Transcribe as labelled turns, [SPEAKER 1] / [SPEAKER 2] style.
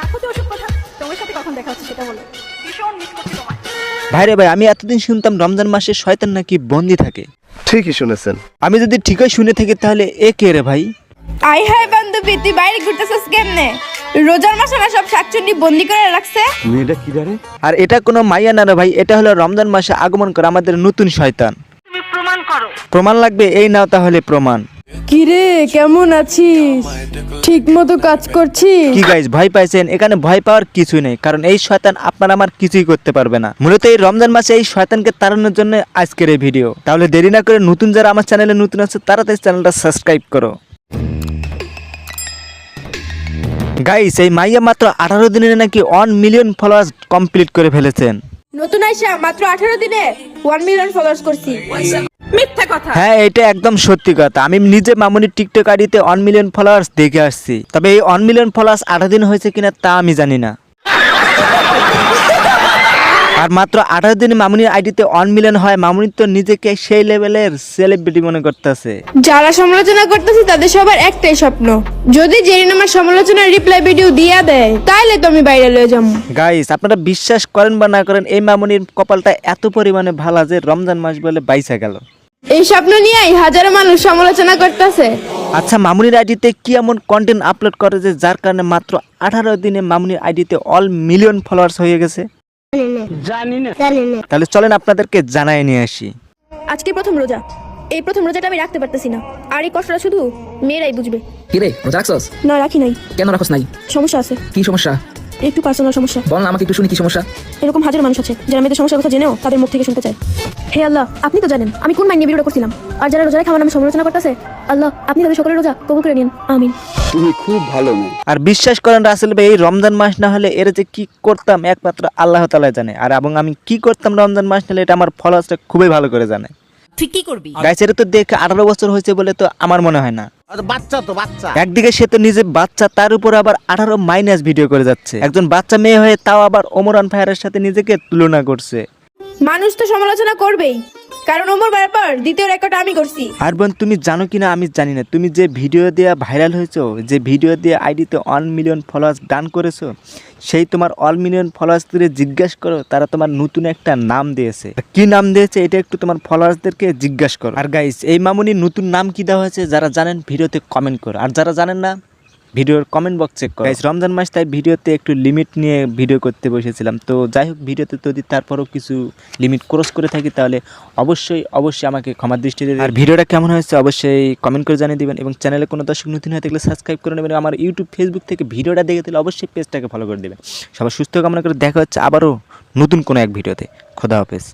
[SPEAKER 1] রাখো তো ওসব কথা তোমার সাথে কখন দেখা হচ্ছে সেটা বলো। ভীষণ মিস করছি তোমায়
[SPEAKER 2] ভাইরে ভাই আমি এতদিন শুনতাম রমজান মাসে শয়তান নাকি বন্দি থাকে।
[SPEAKER 3] ঠিকই শুনেছেন।
[SPEAKER 2] আমি যদি ঠিকই শুনে থাকি তাহলে এ কে রে ভাই?
[SPEAKER 4] আই হাই বান্ধবী তুই বাইরে ঘুরতেছিস কেমনে? রোজার মাসে না সব শাকচুন্নি বন্দি করে রাখছে?
[SPEAKER 3] মেয়েটা কি রে
[SPEAKER 2] আর এটা কোনো মাইয়া না রে ভাই এটা হলো রমজান মাসে আগমন করে আমাদের নতুন শয়তান।
[SPEAKER 1] তুমি প্রমাণ করো।
[SPEAKER 2] প্রমাণ লাগবে এই নাও তাহলে প্রমাণ।
[SPEAKER 5] কিরে কেমন আছিস? ঠিক মতো কাজ করছিস?
[SPEAKER 2] কি গাইজ ভয় পাইছেন? এখানে ভয় পাওয়ার কিছু নেই কারণ এই শয়তান আপনার আমার কিছুই করতে পারবে না। মূলত এই রমজান মাসে এই শয়তানকে তাড়ানোর জন্য আজকের এই ভিডিও তাহলে দেরি না করে নতুন যারা আমার চ্যানেলে নতুন আছে তারা তাই চ্যানেলটা সাবস্ক্রাইব করো। গাইস এই মাইয়া মাত্র আঠারো দিনে নাকি ওয়ান মিলিয়ন ফলোয়ার্স কমপ্লিট করে ফেলেছেন।
[SPEAKER 4] নতুন আইসা মাত্র আঠারো দিনে ওয়ান মিলিয়ন ফলোয়ার্স করছি।
[SPEAKER 1] মিথ্যা কথা।
[SPEAKER 2] হ্যাঁ এটা একদম সত্যি কথা। আমি নিজে মামুনির টিকটক আইডিতে ওয়ান মিলিয়ন ফলোয়ার্স দেখে আসছি। তবে এই ওয়ান মিলিয়ন ফলোয়ার্স আঠারো দিন হয়েছে কিনা তা আমি জানি না। আর মাত্র আঠারো দিনে মামুনির আইডিতে ওয়ান মিলিয়ন হয় মামুনি তো নিজেকে সেই লেভেলের সেলিব্রিটি মনে করতেছে।
[SPEAKER 4] যারা সমালোচনা করতেছে তাদের সবার একটাই স্বপ্ন। যদি জেরিন আমার সমালোচনার রিপ্লাই ভিডিও দিয়া দেয় তাইলে তো আমি বাইরে লয়ে যাব।
[SPEAKER 2] গাইস আপনারা বিশ্বাস করেন বা না করেন এই মামুনির কপালটা এত পরিমাণে ভালো যে রমজান মাস বলে বাইসা গেল।
[SPEAKER 4] এই স্বপ্ন নিয়েই হাজারো মানুষ সমালোচনা করতেছে।
[SPEAKER 2] আচ্ছা মামুনির আইডিতে কি এমন কন্টেন্ট আপলোড করে যে যার কারণে মাত্র আঠারো দিনে মামুনির আইডিতে অল মিলিয়ন ফলোয়ার্স হয়ে গেছে? তাহলে চলেন আপনাদেরকে জানাই নিয়ে আসি।
[SPEAKER 1] আজকে প্রথম রোজা। এই প্রথম রোজাটা আমি রাখতে পারতেছি না। আর এই কষ্টটা শুধু মেয়েরাই বুঝবে।
[SPEAKER 6] কিরে রোজা রাখছস?
[SPEAKER 1] না রাখি নাই।
[SPEAKER 6] কেন রাখস নাই?
[SPEAKER 1] সমস্যা আছে।
[SPEAKER 6] কি সমস্যা?
[SPEAKER 1] একটু পার্সোনাল সমস্যা।
[SPEAKER 6] বল না আমাকে একটু শুনি কি সমস্যা।
[SPEAKER 1] এরকম হাজার মানুষ আছে যারা মেয়েদের সমস্যার কথা জেনেও তাদের মুখ থেকে শুনতে চায়। হে আল্লাহ আপনি তো জানেন আমি কোন মাইন্ড নিয়ে ভিডিওটা করছিলাম। আর যারা রোজা খাওয়ার নামে সমালোচনা করতেছে আল্লাহ আপনি তাদের সকলের রোজা কবুল করে নিন। আমিন।
[SPEAKER 2] তুমি খুব ভালো আর বিশ্বাস করেন রাসেল ভাই এই রমজান মাস না হলে এর যে কি করতাম একমাত্র আল্লাহ তালা জানে। আর এবং আমি কি করতাম রমজান মাস না হলে এটা আমার ফলোয়ার্সটা খুবই ভালো করে জানে।
[SPEAKER 7] তুই কি করবি?
[SPEAKER 2] গাইস এটা তো দেখে আঠারো বছর হয়েছে বলে তো আমার মনে হয় না।
[SPEAKER 7] বাচ্চা তো বাচ্চা।
[SPEAKER 2] একদিকে সে তো নিজে বাচ্চা তার উপর আবার আঠারো মাইনাস ভিডিও করে যাচ্ছে। একজন বাচ্চা মেয়ে হয়ে তাও আবার অমরান ফায়ারের সাথে নিজেকে তুলনা করছে।
[SPEAKER 4] মানুষ তো সমালোচনা করবেই। কারণ ওমর ব্যাপার দ্বিতীয় রেকর্ড আমি করছি।
[SPEAKER 2] আর বোন, তুমি জানো কিনা আমি জানি না। তুমি যে ভিডিও দিয়ে ভাইরাল হয়েছো, যে ভিডিও দিয়ে আইডিতে ওয়ান মিলিয়ন ফলোয়ার্স ডান করেছ, সেই তোমার অল মিলিয়ন ফলোয়ার্সদের জিজ্ঞাসা করো, তারা তোমার নতুন একটা নাম দিয়েছে। কি নাম দিয়েছে? এটা একটু তোমার ফলোয়ার্সদেরকে জিজ্ঞাসা করো। আর গাইস এই মামুনির নতুন নাম কি দেওয়া হয়েছে? যারা জানেন, ভিডিওতে কমেন্ট করো। আর যারা জানেন না ভিডিওর কমেন্ট বক্স চেক করো। রমজান মাস তাই ভিডিওতে একটু লিমিট নিয়ে ভিডিও করতে বসেছিলাম। তো যাই হোক ভিডিওতে যদি তারপরও কিছু লিমিট ক্রস করে থাকি তাহলে অবশ্যই অবশ্যই আমাকে ক্ষমার দৃষ্টিতে আর ভিডিওটা কেমন হয়েছে অবশ্যই কমেন্ট করে জানিয়ে দিবেন। এবং চ্যানেলে কোনো দর্শক নতুন হয়ে থাকলে সাবস্ক্রাইব করে নেবেন। আমার ইউটিউব ফেসবুক থেকে ভিডিওটা দেখে দিলে অবশ্যই পেজটাকে ফলো করে দেবেন। সবাই সুস্থ কামনা করে দেখা হচ্ছে আবারও নতুন কোনো এক ভিডিওতে। খোদা হাফেজ।